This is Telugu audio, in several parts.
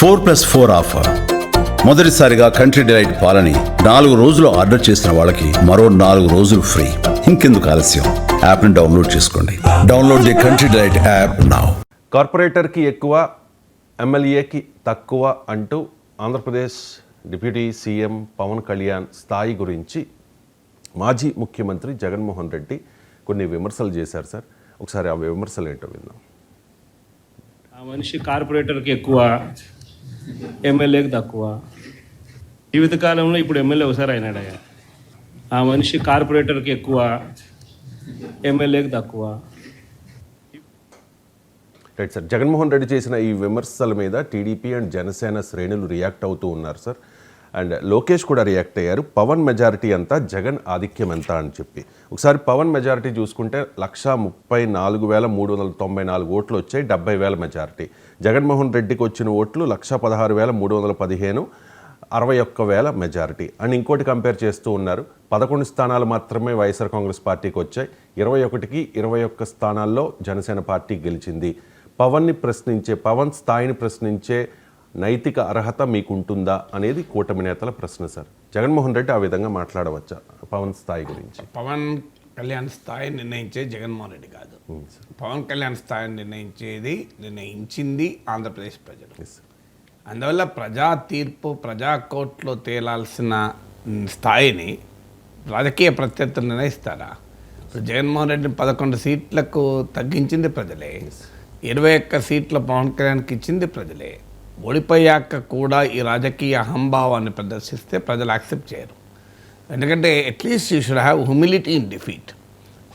Four plus four offer. మొదటిసారిగా కంట్రీ డిలైట్ పాలని నాలుగు రోజులు ఆర్డర్ చేసిన వాళ్ళకి మరో నాలుగు రోజులు ఫ్రీ. ఇంకెందుకు ఆలస్యం? యాప్ని డౌన్లోడ్ చేసుకోండి. Download the country delight app now కార్పొరేటర్కి ఎక్కువ ఎమ్మెల్యేకి తక్కువ అంటూ ఆంధ్రప్రదేశ్ డిప్యూటీ సీఎం పవన్ కళ్యాణ్ స్థాయి గురించి మాజీ ముఖ్యమంత్రి జగన్మోహన్ రెడ్డి కొన్ని విమర్శలు చేశారు సార్. ఒకసారి ఆ విమర్శలు ఏంటో విందాం. ఆ మనిషి కార్పొరేటర్కి ఎక్కువ ఎమ్మెల్యేకి తక్కువ. జీవితకాలంలో ఇప్పుడు ఎమ్మెల్యే ఒకసారి అయినాడయ్యా. ఆ మనిషి కార్పొరేటర్కి ఎక్కువ ఎమ్మెల్యేకి తక్కువ. Right sir. జగన్మోహన్ రెడ్డి చేసిన ఈ విమర్శల మీద టీడీపీ అండ్ జనసేన శ్రేణులు రియాక్ట్ అవుతూ ఉన్నారు సార్. అండ్ లోకేష్ కూడా రియాక్ట్ అయ్యారు. పవన్ మెజారిటీ అంతా జగన్ ఆధిక్యం ఎంత అని చెప్పి. ఒకసారి పవన్ మెజారిటీ చూసుకుంటే లక్ష ముప్పై నాలుగు వేల మూడు వందల తొంభై నాలుగు ఓట్లు వచ్చాయి డెబ్బై వేల మెజారిటీ. జగన్మోహన్ రెడ్డికి వచ్చిన ఓట్లు లక్ష పదహారు వేల మూడు వందల పదిహేను అరవై ఒక్క వేల మెజారిటీ. అండ్ ఇంకోటి కంపేర్ చేస్తూ ఉన్నారు పదకొండు స్థానాలు మాత్రమే వైఎస్ఆర్ కాంగ్రెస్ పార్టీకి వచ్చాయి. ఇరవై ఒకటికి ఇరవై ఒక్క స్థానాల్లో జనసేన పార్టీ గెలిచింది. పవన్ని ప్రశ్నించే పవన్ స్థాయిని ప్రశ్నించే నైతిక అర్హత మీకుంటుందా అనేది కూటమి నేతల ప్రశ్న సార్. జగన్మోహన్ రెడ్డి ఆ విధంగా మాట్లాడవచ్చా పవన్ స్థాయి గురించి? పవన్ కళ్యాణ్ స్థాయి నిర్ణయించే జగన్మోహన్ రెడ్డి కాదు. పవన్ కళ్యాణ్ స్థాయిని నిర్ణయించేది నిర్ణయించింది ఆంధ్రప్రదేశ్ ప్రజలు. అందువల్ల ప్రజా తీర్పు ప్రజా కోర్టులో తేలాల్సిన స్థాయిని రాజకీయ ప్రత్యర్థులు నిర్ణయిస్తారా? ఇప్పుడు జగన్మోహన్ రెడ్డిని పదకొండు సీట్లకు తగ్గించింది ప్రజలే. ఇరవై ఒక్క సీట్ల పవన్ కళ్యాణ్కి ఇచ్చింది ప్రజలే. ఓడిపోయాక కూడా ఈ రాజకీయ అహంభావాన్ని ప్రదర్శిస్తే ప్రజలు యాక్సెప్ట్ చేయరు. ఎందుకంటే at least you should have humility in defeat.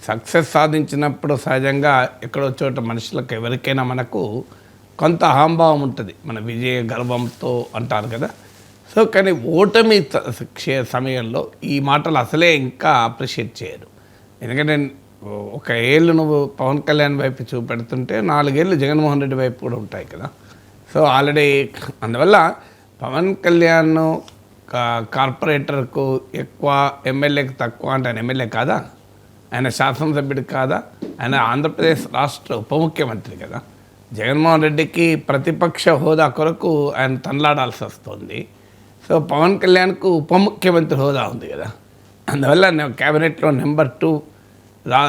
Success సాధించినప్పుడు సహజంగా ఎక్కడో చోట మనుషులకు ఎవరికైనా మనకు కొంత అహంభావం ఉంటుంది. మన విజయ గర్వంతో అంటారు కదా. సో కానీ ఓటమి సమయంలో ఈ మాటలు అసలే ఇంకా అప్రిషియేట్ చేయరు. ఎందుకంటే ఒక ఏళ్ళు నువ్వు పవన్ కళ్యాణ్ వైపు చూపెడుతుంటే నాలుగేళ్ళు జగన్మోహన్ రెడ్డి వైపు కూడా ఉంటాయి కదా. సో ఆల్రెడీ అందువల్ల పవన్ కళ్యాణ్ కా- కార్పొరేటర్కు ఎక్కువ ఎమ్మెల్యేకి తక్కువ అంటే ఆయన ఎమ్మెల్యే కాదా? ఆయన శాసనసభ్యుడు కాదా? ఆయన ఆంధ్రప్రదేశ్ రాష్ట్ర ఉప ముఖ్యమంత్రి కదా? జగన్మోహన్ రెడ్డికి ప్రతిపక్ష హోదా కొరకు ఆయన తనలాడాల్సి వస్తుంది. సో పవన్ కళ్యాణ్కు ఉప ముఖ్యమంత్రి హోదా ఉంది కదా? అందువల్ల నేను క్యాబినెట్లో నెంబర్ టూ రా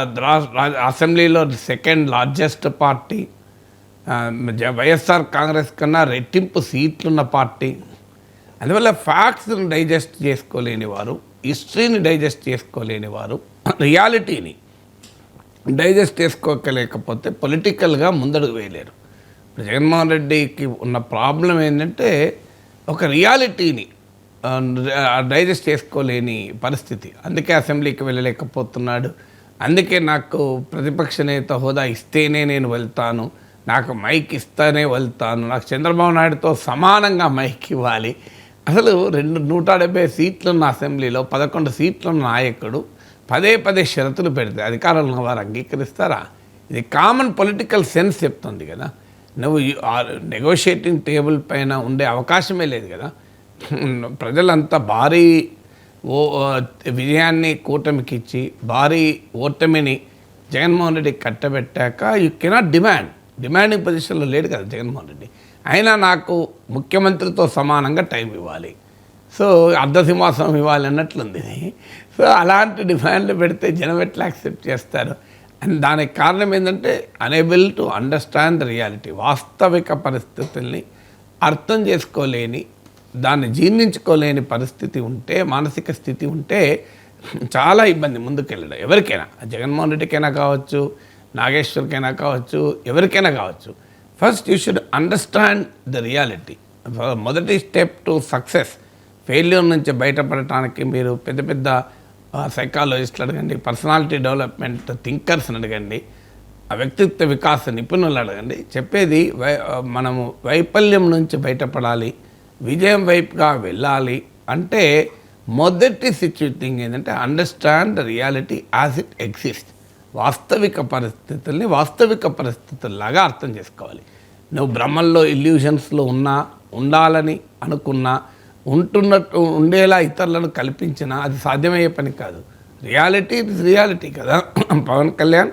అసెంబ్లీలో second largest party YSR Congress కన్నా రెట్టింపు సీట్లున్న పార్టీ. అందువల్ల ఫ్యాక్ట్స్ని డైజెస్ట్ చేసుకోలేని వారు హిస్టరీని డైజెస్ట్ చేసుకోలేని వారు రియాలిటీని డైజెస్ట్ చేసుకోలేకపోతే పొలిటికల్గా ముందడుగు వేయలేరు. జగన్మోహన్ రెడ్డికి ఉన్న ప్రాబ్లం ఏంటంటే ఒక రియాలిటీని డైజెస్ట్ చేసుకోలేని పరిస్థితి. అందుకే అసెంబ్లీకి వెళ్ళలేకపోతున్నాడు. అందుకే నాకు ప్రతిపక్ష నేత హోదా ఇస్తేనే నేను వెళ్తాను. నాకు మైక్ ఇస్తానే వెళ్తాను. నాకు చంద్రబాబు నాయుడుతో సమానంగా మైక్ ఇవ్వాలి. అసలు రెండు నూట డెబ్బై సీట్లున్న అసెంబ్లీలో పదకొండు సీట్లున్న నాయకుడు పదే పదే షరతులు పెడితే అధికారంలో వారు అంగీకరిస్తారా? ఇది కామన్ పొలిటికల్ సెన్స్ చెప్తుంది కదా. నువ్వు నెగోషియేటింగ్ టేబుల్ పైన ఉండే అవకాశమే లేదు కదా. ప్రజలంతా భారీ ఓ విజయాన్ని కూటమికి ఇచ్చి భారీ ఓటమిని జగన్మోహన్ రెడ్డి కట్టబెట్టాక యూ కెనాట్ డిమాండ్ డిమాండింగ్ పొజిషన్లో లేడు కదా జగన్మోహన్ రెడ్డి. అయినా నాకు ముఖ్యమంత్రితో సమానంగా టైం ఇవ్వాలి. సో అర్ధ సింహాసనం ఇవ్వాలి అన్నట్లుంది. సో అలాంటి డిమాండ్లు పెడితే జనం ఎట్లా యాక్సెప్ట్ చేస్తారు? అండ్ దానికి కారణం ఏంటంటే అనేబుల్ టు అండర్స్టాండ్ రియాలిటీ వాస్తవిక పరిస్థితుల్ని అర్థం చేసుకోలేని దాన్ని జీర్ణించుకోలేని పరిస్థితి ఉంటే మానసిక స్థితి ఉంటే చాలా ఇబ్బంది ముందుకెళ్ళడం. ఎవరికైనా జగన్మోహన్ రెడ్డికైనా కావచ్చు నాగేశ్వర్కైనా కావచ్చు ఎవరికైనా కావచ్చు. First you should understand the reality మొదటి స్టెప్ టు సక్సెస్ ఫెయిల్యూర్ నుంచి బయటపడటానికి మీరు పెద్ద పెద్ద సైకాలజిస్టులు అడగండి పర్సనాలిటీ డెవలప్మెంట్ థింకర్స్ని అడగండి ఆ వ్యక్తిత్వ వికాస నిపుణులు అడగండి. చెప్పేది వై మనము వైఫల్యం నుంచి బయటపడాలి విజయం వైపుగా వెళ్ళాలి అంటే మొదటి సిచ్యువేటింగ్ ఏంటంటే understand the reality as it exist వాస్తవిక పరిస్థితుల్ని వాస్తవిక పరిస్థితుల్లాగా అర్థం చేసుకోవాలి. నువ్వు భ్రమల్లో ఇల్యూషన్స్లో ఉన్నా ఉండాలని అనుకున్నా ఉంటున్నట్టు ఉండేలా ఇతరులను కల్పించినా అది సాధ్యమయ్యే పని కాదు. రియాలిటీ ఇస్ రియాలిటీ కదా. పవన్ కళ్యాణ్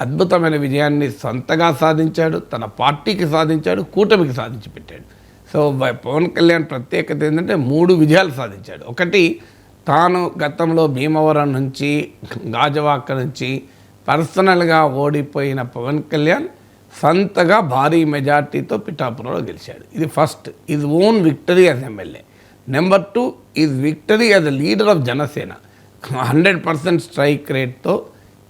అద్భుతమైన విజయాన్ని సొంతగా సాధించాడు తన పార్టీకి సాధించాడు కూటమికి సాధించి పెట్టాడు. సో పవన్ కళ్యాణ్ ప్రత్యేకత ఏంటంటే మూడు విజయాలు సాధించాడు. ఒకటి తాను గతంలో భీమవరం నుంచి గాజవాక నుంచి పర్సనల్గా ఓడిపోయిన పవన్ కళ్యాణ్ సొంతగా భారీ మెజార్టీతో పిఠాపురంలో గెలిచాడు. ఇది ఫస్ట్ ఇది own victory as MLA number two is victory as a leader of Janasena hundred percent strike రేట్తో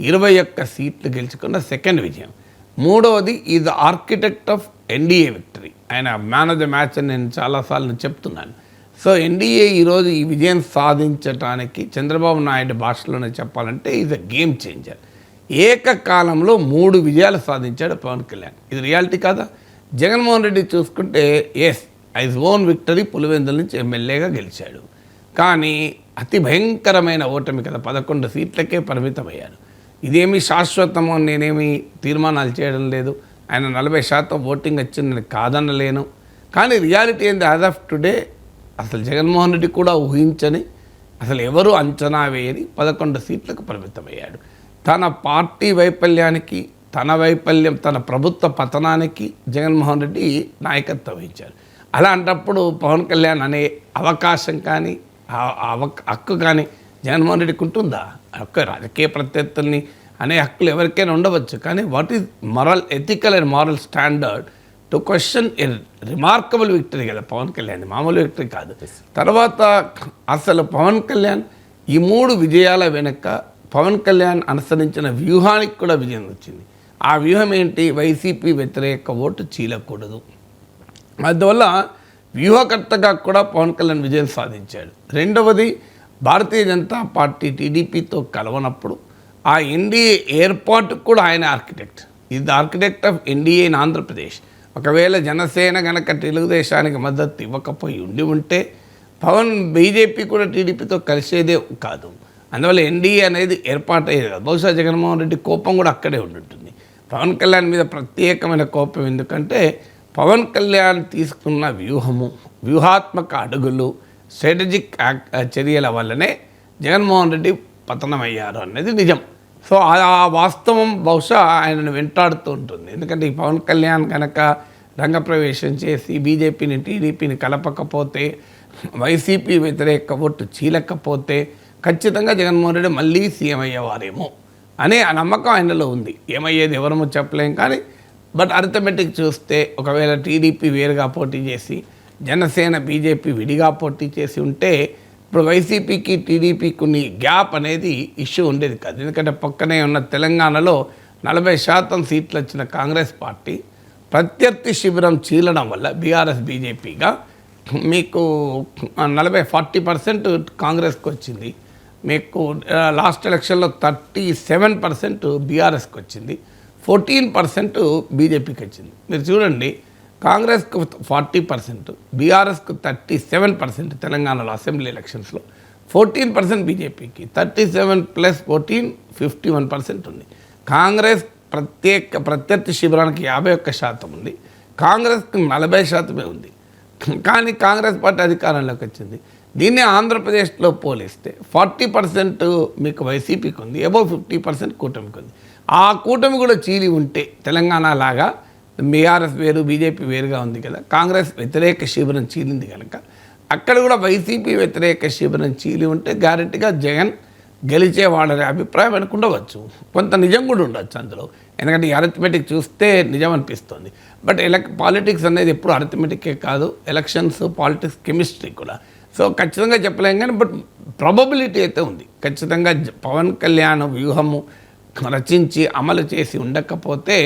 ఇరవై ఒక్క సీట్లు గెలుచుకున్న సెకండ్ విజయం. మూడవది is architect of NDA victory ఆయన మ్యాన్ ఆఫ్ ద మ్యాచ్ అని నేను చాలాసార్లు చెప్తున్నాను. సో ఎన్డీఏ ఈరోజు ఈ విజయం సాధించడానికి చంద్రబాబు నాయుడు భాషలోనే చెప్పాలంటే ఈజ్ అ గేమ్ చేంజర్ ఏకకాలంలో మూడు విజయాలు సాధించాడు పవన్ కళ్యాణ్. ఇది రియాలిటీ కాదా? జగన్మోహన్ రెడ్డి చూసుకుంటే as his own victory Pulivendula నుంచి ఎమ్మెల్యేగా గెలిచాడు. కానీ అతి భయంకరమైన ఓటమి కదా పదకొండు సీట్లకే పరిమితమయ్యాడు ఇదేమి శాశ్వతమో నేనేమి తీర్మానాలు చేయడం లేదు. ఆయన నలభై శాతం ఓటింగ్ వచ్చిందని కాదనలేను. కానీ రియాలిటీ ఏంది? యాజ్ ఆఫ్ టుడే అసలు జగన్మోహన్ రెడ్డి కూడా ఊహించని అసలు ఎవరు అంచనా వేయని పదకొండు సీట్లకు పరిమితమయ్యాడు. తన పార్టీ వైఫల్యానికి తన వైఫల్యం తన ప్రభుత్వ పతనానికి జగన్మోహన్ రెడ్డి నాయకత్వం వహించారు. అలాంటప్పుడు పవన్ కళ్యాణ్ అనే అవకాశం కానీ హక్కు కానీ జగన్మోహన్ రెడ్డికి ఉంటుందా? హక్కు రాజకీయ ప్రత్యర్థుల్ని అనే హక్కులు ఎవరికైనా ఉండవచ్చు. కానీ what is moral ethical and moral standard to question a remarkable victory కదా పవన్ కళ్యాణ్. మామూలు విక్టరీ కాదు. తర్వాత అసలు పవన్ కళ్యాణ్ ఈ మూడు విజయాల వెనుక పవన్ కళ్యాణ్ అనుసరించిన వ్యూహానికి కూడా విజయం వచ్చింది. ఆ వ్యూహం ఏంటి? వైసీపీ వ్యతిరేక ఓటు చీలకూడదు. అందువల్ల వ్యూహకర్తగా కూడా పవన్ కళ్యాణ్ విజయం సాధించాడు. రెండవది భారతీయ జనతా పార్టీ టీడీపీతో కలవనప్పుడు ఆ ఎన్డీఏ ఏర్పాటుకు కూడా ఆయన ఆర్కిటెక్ట్. ఇది architect of NDA in Andhra Pradesh. ఒకవేళ జనసేన గనక తెలుగుదేశానికి మద్దతు ఇవ్వకపోయి ఉండి ఉంటే పవన్ బీజేపీ కూడా టీడీపీతో కలిసేదే కాదు. అందువల్ల ఎన్డీఏ అనేది ఏర్పాటయ్యేది బహుశా జగన్మోహన్ రెడ్డి కోపం కూడా అక్కడే ఉంటుంది పవన్ కళ్యాణ్ మీద ప్రత్యేకమైన కోపం ఎందుకంటే పవన్ కళ్యాణ్ తీసుకున్న వ్యూహము వ్యూహాత్మక అడుగులు స్ట్రాటజిక్ యాక్- చర్యల వల్లనే జగన్మోహన్ రెడ్డి పతనమయ్యారు అనేది నిజం. సో ఆ ఆ వాస్తవం బహుశా ఆయనను వెంటాడుతూ ఉంటుంది. ఎందుకంటే ఈ పవన్ కళ్యాణ్ కనుక రంగప్రవేశం చేసి బీజేపీని టీడీపీని కలపకపోతే వైసీపీ వ్యతిరేక ఓటు చీలకపోతే ఖచ్చితంగా జగన్మోహన్ రెడ్డి మళ్ళీ సీఎం అయ్యేవారేమో అనే ఆ నమ్మకం ఆయనలో ఉంది. ఏమయ్యేది ఎవరమో చెప్పలేం కానీ బట్ అర్థమెటిక్ చూస్తే ఒకవేళ టీడీపీ వేరుగా పోటీ చేసి జనసేన బీజేపీ విడిగా పోటీ చేసి ఉంటే ఇప్పుడు వైసీపీకి టీడీపీకి కొన్ని గ్యాప్ అనేది ఇష్యూ ఉండేది కాదు. ఎందుకంటే పక్కనే ఉన్న తెలంగాణలో నలభై శాతం సీట్లు వచ్చిన కాంగ్రెస్ పార్టీ ప్రత్యర్థి శిబిరం చీలడం వల్ల బీఆర్ఎస్ బీజేపీగా మీకు నలభై ఫార్టీ పర్సెంట్ కాంగ్రెస్కి వచ్చింది. మీకు లాస్ట్ ఎలక్షన్లో థర్టీ సెవెన్ పర్సెంట్ బీఆర్ఎస్కి వచ్చింది. ఫోర్టీన్ పర్సెంట్ బీజేపీకి వచ్చింది. మీరు చూడండి కాంగ్రెస్కు ఫార్టీ పర్సెంట్ బీఆర్ఎస్కు థర్టీ సెవెన్ పర్సెంట్ తెలంగాణలో అసెంబ్లీ ఎలక్షన్స్లో. ఫోర్టీన్ పర్సెంట్ బీజేపీకి thirty seven plus fourteen fifty one percent ఉంది. కాంగ్రెస్ ప్రత్యేక ప్రత్యర్థి శిబిరానికి యాభై ఒక్క శాతం ఉంది. కాంగ్రెస్కి నలభై శాతమే ఉంది. కానీ కాంగ్రెస్ పార్టీ అధికారంలోకి వచ్చింది. దీన్ని ఆంధ్రప్రదేశ్లో పోలిస్తే ఫార్టీ పర్సెంట్ మీకు వైసీపీకి ఉంది అబౌవ్ ఫిఫ్టీ పర్సెంట్ కూటమికి ఉంది ఆ కూటమి కూడా చీలి ఉంటే తెలంగాణ లాగా బీఆర్ఎస్ వేరు బీజేపీ వేరుగా ఉంది కదా కాంగ్రెస్ వ్యతిరేక శిబిరం చీలింది కనుక అక్కడ కూడా వైసీపీ వ్యతిరేక శిబిరం చీలి ఉంటే గ్యారెంటీగా జగన్ గెలిచేవాడనే అభిప్రాయం అనుకుండవచ్చు ఉండవచ్చు కొంత నిజం కూడా ఉండొచ్చు అందులో. ఎందుకంటే ఈ అరిథమెటిక్ చూస్తే నిజం అనిపిస్తుంది. బట్ ఎలక్ పాలిటిక్స్ అనేది ఎప్పుడు అరిథమెటికే కాదు ఎలక్షన్స్ పాలిటిక్స్ కెమిస్ట్రీ కూడా. సో ఖచ్చితంగా చెప్పలేం కానీ బట్ ప్రాబబిలిటీ అయితే ఉంది. ఖచ్చితంగా పవన్ కళ్యాణ్ వ్యూహము రచించి అమలు చేసి ఉండకపోతే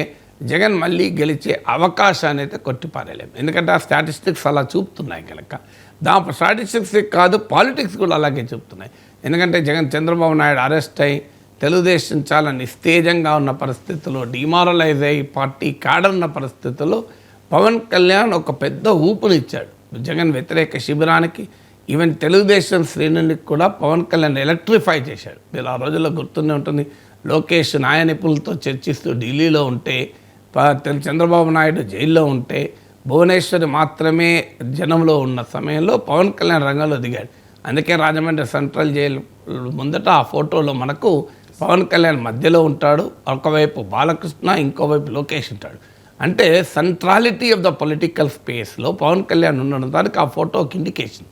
జగన్ మళ్ళీ గెలిచే అవకాశాన్ని అయితే కొట్టిపారలేము ఎందుకంటే ఆ స్టాటిస్టిక్స్ అలా చూపుతున్నాయి కనుక. దాని స్టాటిస్టిక్స్ కాదు పాలిటిక్స్ కూడా అలాగే చూపుతున్నాయి. ఎందుకంటే జగన్ చంద్రబాబు నాయుడు అరెస్ట్ అయ్యి తెలుగుదేశం చాలా నిస్తేజంగా ఉన్న పరిస్థితుల్లో డిమారలైజ్ అయ్యి పార్టీ కాడన్న పరిస్థితుల్లో పవన్ కళ్యాణ్ ఒక పెద్ద ఊపునిచ్చాడు. జగన్ వ్యతిరేక శిబిరానికి ఈవెన్ తెలుగుదేశం శ్రేణునికి కూడా పవన్ కళ్యాణ్ ఎలక్ట్రిఫై చేశాడు. మీరు ఆ రోజుల్లో గుర్తుండే ఉంటుంది లోకేష్ న్యాయ నిపుణులతో చర్చిస్తూ ఢిల్లీలో ఉంటే ప- చంద్రబాబు నాయుడు జైల్లో ఉంటే భువనేశ్వరి మాత్రమే జనంలో ఉన్న సమయంలో పవన్ కళ్యాణ్ రంగంలో దిగాడు. అందుకే రాజమండ్రి సెంట్రల్ జైలు ముందట ఆ ఫోటోలో మనకు పవన్ కళ్యాణ్ మధ్యలో ఉంటాడు ఒకవైపు బాలకృష్ణ ఇంకోవైపు లోకేష్ ఉంటాడు. అంటే సెంట్రాలిటీ ఆఫ్ ద పొలిటికల్ స్పేస్లో పవన్ కళ్యాణ్ ఉండడం దానికి ఆ ఫోటో ఇండికేషన్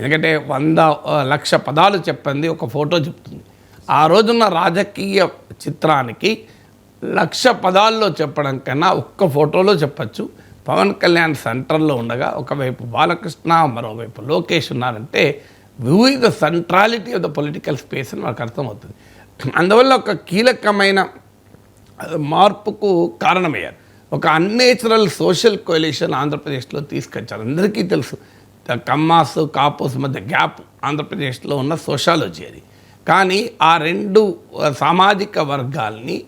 ఎందుకంటే వంద లక్ష పదాలు చెప్పింది ఒక ఫోటో చెప్తుంది. ఆ రోజున్న రాజకీయ చిత్రానికి లక్ష పదాల్లో చెప్పడం కన్నా ఒక్క ఫోటోలో చెప్పచ్చు. పవన్ కళ్యాణ్ సెంటర్లో ఉండగా ఒకవైపు బాలకృష్ణ మరోవైపు లోకేష్ ఉన్నారంటే వివిధ centrality of the political space అని మనకు అర్థమవుతుంది. అందువల్ల ఒక కీలకమైన మార్పుకు కారణమయ్యారు. ఒక అన్నేచురల్ సోషల్ కోలిషన్ ఆంధ్రప్రదేశ్లో తీసుకొచ్చారు. అందరికీ తెలుసు. కమ్మాస్ కాపోస్ మధ్య గ్యాప్ ఆంధ్రప్రదేశ్లో ఉన్న సోషాలజీ అది. కానీ ఆ రెండు సామాజిక వర్గాల్ని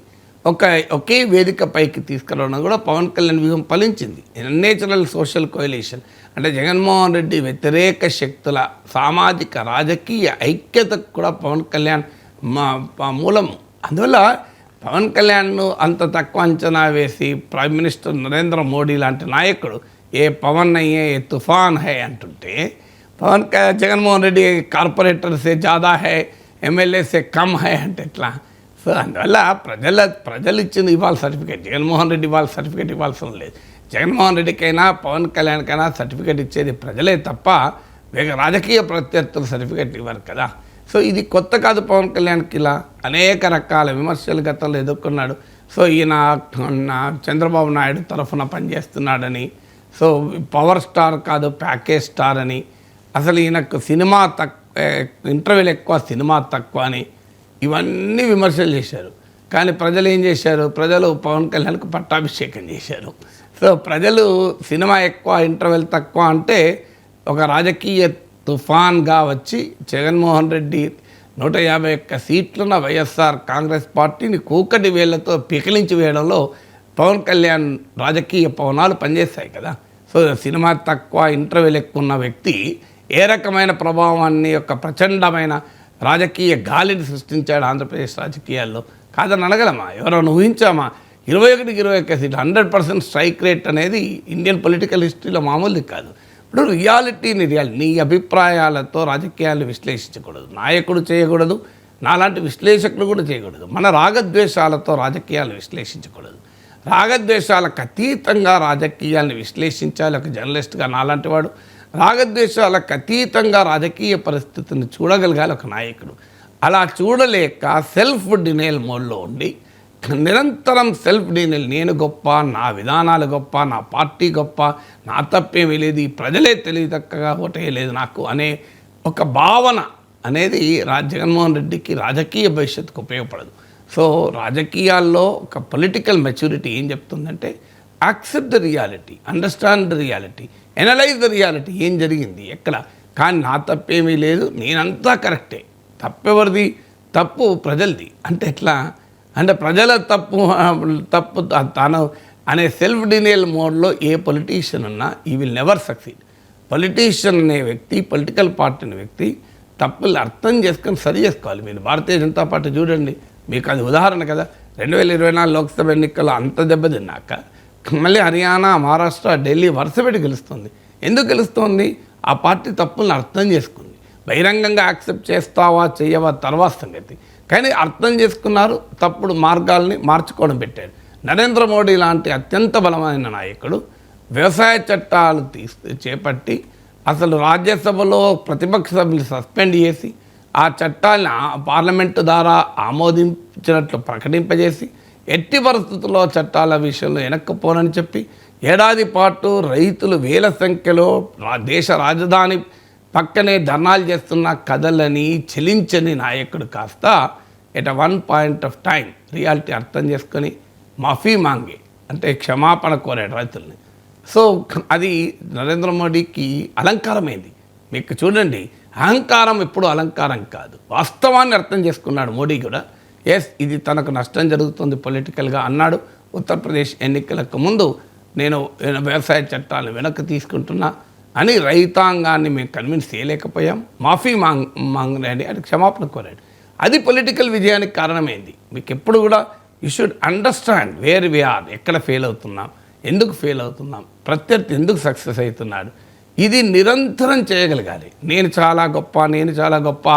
ఒక ఒకే వేదిక పైకి తీసుకురావడం కూడా పవన్ కళ్యాణ్ వ్యూహం ఫలించింది. నేచురల్ సోషల్ కోయలేషన్ అంటే జగన్మోహన్ రెడ్డి వ్యతిరేక శక్తుల సామాజిక రాజకీయ ఐక్యతకు కూడా పవన్ కళ్యాణ్ మా మా మూలము అందువల్ల పవన్ కళ్యాణ్ను అంత తక్కువ అంచనా వేసి ప్రైమ్ మినిస్టర్ నరేంద్ర మోడీ లాంటి నాయకుడు ఏ పవన్ అయ్యే ఏ తుఫాన్ హై అంటుంటే పవన్ జగన్మోహన్ రెడ్డి కార్పొరేటర్సే జాదా హై ఎమ్మెల్యేసే కమ్ హై అంటే ఎట్లా? సో అందువల్ల ప్రజల ప్రజలు ఇచ్చింది ఇవ్వాలి సర్టిఫికేట్ జగన్మోహన్ రెడ్డి ఇవ్వాలి సర్టిఫికేట్ ఇవ్వాల్సిన లేదు. జగన్మోహన్ రెడ్డికైనా పవన్ కళ్యాణ్కైనా సర్టిఫికేట్ ఇచ్చేది ప్రజలే తప్ప వేగ రాజకీయ ప్రత్యర్థులు సర్టిఫికేట్ ఇవ్వరు కదా. సో ఇది కొత్త కాదు పవన్ కళ్యాణ్కి ఇలా అనేక రకాల విమర్శలు గతంలో ఎదుర్కొన్నాడు. సో ఈయన చంద్రబాబు నాయుడు తరఫున పనిచేస్తున్నాడని సో పవర్ స్టార్ కాదు ప్యాకేజ్ స్టార్ అని. అసలు ఈయనకు సినిమా తక్కువ ఇంటర్వ్యూలు ఎక్కువ సినిమా తక్కువ అని ఇవన్నీ విమర్శలు చేశారు. కానీ ప్రజలు ఏం చేశారు? ప్రజలు పవన్ కళ్యాణ్కు పట్టాభిషేకం చేశారు. సో ప్రజలు సినిమా ఎక్కువ ఇంటర్వెల్ తక్కువ అంటే ఒక రాజకీయ తుఫాన్గా వచ్చి జగన్మోహన్ రెడ్డి నూట యాభై ఒక్క సీట్లున్న వైఎస్ఆర్ కాంగ్రెస్ పార్టీని కూకటి వేళ్ళతో పికిలించి వేయడంలో పవన్ కళ్యాణ్ రాజకీయ పవనాలు పనిచేస్తాయి కదా. సో సినిమా తక్కువ ఇంటర్వ్యూలు ఎక్కువ ఉన్న వ్యక్తి ఏ రకమైన ప్రభావాన్ని యొక్క ప్రచండమైన రాజకీయ గాలిని సృష్టించాడు ఆంధ్రప్రదేశ్ రాజకీయాల్లో? కాదని అనగలమా ఎవరైనా ఊహించామా? ఇరవై ఒకటికి ఇరవై ఒక్క సీట్లు హండ్రెడ్ పర్సెంట్ స్ట్రైక్ రేట్ అనేది ఇండియన్ పొలిటికల్ హిస్టరీలో మామూలు కాదు. ఇప్పుడు రియాలిటీని రియాలిటీ నీ అభిప్రాయాలతో రాజకీయాలు విశ్లేషించకూడదు. నాయకుడు చేయకూడదు నాలాంటి విశ్లేషకులు కూడా చేయకూడదు. మన రాగద్వేషాలతో రాజకీయాలు విశ్లేషించకూడదు. రాగద్వేషాలకు అతీతంగా రాజకీయాలను విశ్లేషించాలి. ఒక జర్నలిస్ట్గా నాలాంటి వాడు. రాగద్వేషాలకు అతీతంగా రాజకీయ పరిస్థితిని చూడగలగాలి ఒక నాయకుడు. అలా చూడలేక సెల్ఫ్ డినేల్ మోడ్లో ఉండి నిరంతరం సెల్ఫ్ డినేల్ నేను గొప్ప నా విధానాలు గొప్ప నా పార్టీ గొప్ప నా తప్పేమీ లేదు ఈ ప్రజలే తెలియదక్కగా ఓటేయలేదు నాకు అనే ఒక భావన అనేది రా జగన్మోహన్ రెడ్డికి రాజకీయ భవిష్యత్తుకు ఉపయోగపడదు. సో రాజకీయాల్లో ఒక పొలిటికల్ మెచ్యూరిటీ ఏం చెప్తుందంటే accept the reality understand the reality analyse the reality ఏం జరిగింది ఎక్కడ? కానీ నా తప్పేమీ లేదు నేనంతా కరెక్టే తప్పెవరిది? తప్పు ప్రజలది. అంటే ఎట్లా? అంటే ప్రజల తప్పు తప్పు తను అనే సెల్ఫ్ డినేల్ మోడ్లో ఏ పొలిటీషియన్ ఉన్నా ఈ విల్ నెవర్ సక్సీడ్ పొలిటీషియన్ అనే వ్యక్తి పొలిటికల్ పార్టీ అనే వ్యక్తి తప్పులు అర్థం చేసుకొని సరి చేసుకోవాలి. మీరు భారతీయ జనతా పార్టీ చూడండి. మీకు అది ఉదాహరణ కదా. రెండు వేల ఇరవై నాలుగు లోక్సభ ఎన్నికల్లో అంత దెబ్బతిన్నాక మళ్ళీ హర్యానా మహారాష్ట్ర ఢిల్లీ వరుసపెట్టి గెలుస్తుంది. ఎందుకు గెలుస్తుంది? ఆ పార్టీ తప్పులను అర్థం చేసుకుంది. బహిరంగంగా యాక్సెప్ట్ చేస్తావా చేయవా తర్వాత సంగతి. కానీ అర్థం చేసుకున్నారు తప్పుడు మార్గాల్ని మార్చుకోవడం పెట్టాడు నరేంద్ర మోడీ లాంటి అత్యంత బలమైన నాయకుడు వ్యవసాయ చట్టాలు తీసి చేపట్టి అసలు రాజ్యసభలో ప్రతిపక్ష సభ్యులు సస్పెండ్ చేసి ఆ చట్టాన్ని పార్లమెంటు ద్వారా ఆమోదించినట్లు ప్రకటింపజేసి ఎట్టి పరిస్థితుల్లో చట్టాల విషయంలో వెనక్కపోనని చెప్పి ఏడాది పాటు రైతులు వేల సంఖ్యలో దేశ రాజధాని పక్కనే ధర్నాలు చేస్తున్న కథలని చెలించని నాయకుడు కాస్త at one point of time reality అర్థం చేసుకొని మాఫీ మాంగే అంటే క్షమాపణ కోరాడు రైతుల్ని. సో అది నరేంద్ర మోడీకి అలంకారమైంది. మీకు చూడండి అహంకారం ఎప్పుడు అలంకారం కాదు. వాస్తవాన్ని అర్థం చేసుకున్నాడు మోడీ కూడా. ఎస్ ఇది తనకు నష్టం జరుగుతుంది పొలిటికల్గా అన్నాడు. ఉత్తరప్రదేశ్ ఎన్నికలకు ముందు నేను వ్యవసాయ చట్టాలను వెనక్కి తీసుకుంటున్నా అని రైతాంగాన్ని మేము కన్విన్స్ చేయలేకపోయాం. మాఫీ మాంగ్ మాంగనండి అని క్షమాపణ కోరాడు. అది పొలిటికల్ విజయానికి కారణమైంది. మీకు ఎప్పుడు కూడా you should understand where we are ఎక్కడ ఫెయిల్ అవుతున్నాం? ఎందుకు ఫెయిల్ అవుతున్నాం? ప్రత్యర్థి ఎందుకు సక్సెస్ అవుతున్నాడు? ఇది నిరంతరం చేయగలగాలి. నేను చాలా గొప్ప నేను చాలా గొప్ప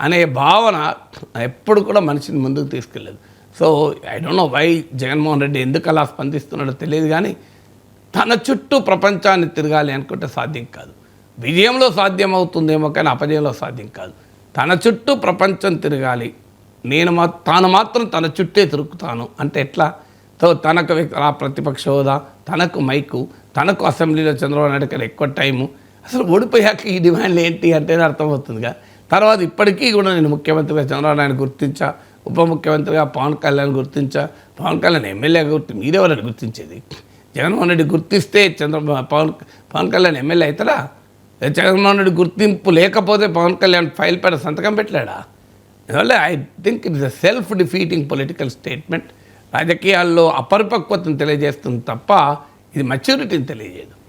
అనే భావన ఎప్పుడు కూడా మనిషిని ముందుకు తీసుకెళ్ళదు. So I don't know why Jaganmohan Reddy ఎందుకు అలా స్పందిస్తున్నాడో తెలియదు కానీ తన చుట్టూ ప్రపంచాన్ని తిరగాలి అనుకుంటే సాధ్యం కాదు. విజయంలో సాధ్యం అవుతుందేమో కానీ అపజయంలో సాధ్యం కాదు. తన చుట్టూ ప్రపంచం తిరగాలి. నేను మా తాను మాత్రం తన చుట్టే తిరుగుతాను. అంటే ఎట్లా? సో తనకు వ్యక్తి- ఆ ప్రతిపక్ష హోదా తనకు మైకు తనకు అసెంబ్లీలో చంద్రబాబు నాయుడు గారు ఎక్కువ టైము అసలు ఓడిపోయాక ఈ డిమాండ్లు ఏంటి అంటేనే అర్థమవుతుందిగా. తర్వాత ఇప్పటికీ కూడా నేను ముఖ్యమంత్రిగా చంద్రబాబు నాయుడు గుర్తించా ఉప ముఖ్యమంత్రిగా పవన్ కళ్యాణ్ గుర్తించా పవన్ కళ్యాణ్ ఎమ్మెల్యేగా గుర్తి మీరెవరని గుర్తించేది? జగన్మోహన్ రెడ్డి గుర్తిస్తే చంద్ర పవన్ పవన్ కళ్యాణ్ ఎమ్మెల్యే అవుతారా జగన్మోహన్ రెడ్డి గుర్తింపు లేకపోతే పవన్ కళ్యాణ్ ఫైల్ పైన సంతకం పెట్టలేడా? అందువల్ల I think it is a self defeating political statement రాజకీయాల్లో అపరిపక్వతను తెలియజేస్తుంది తప్ప ఇది మెచ్యూరిటీని తెలియజేయదు.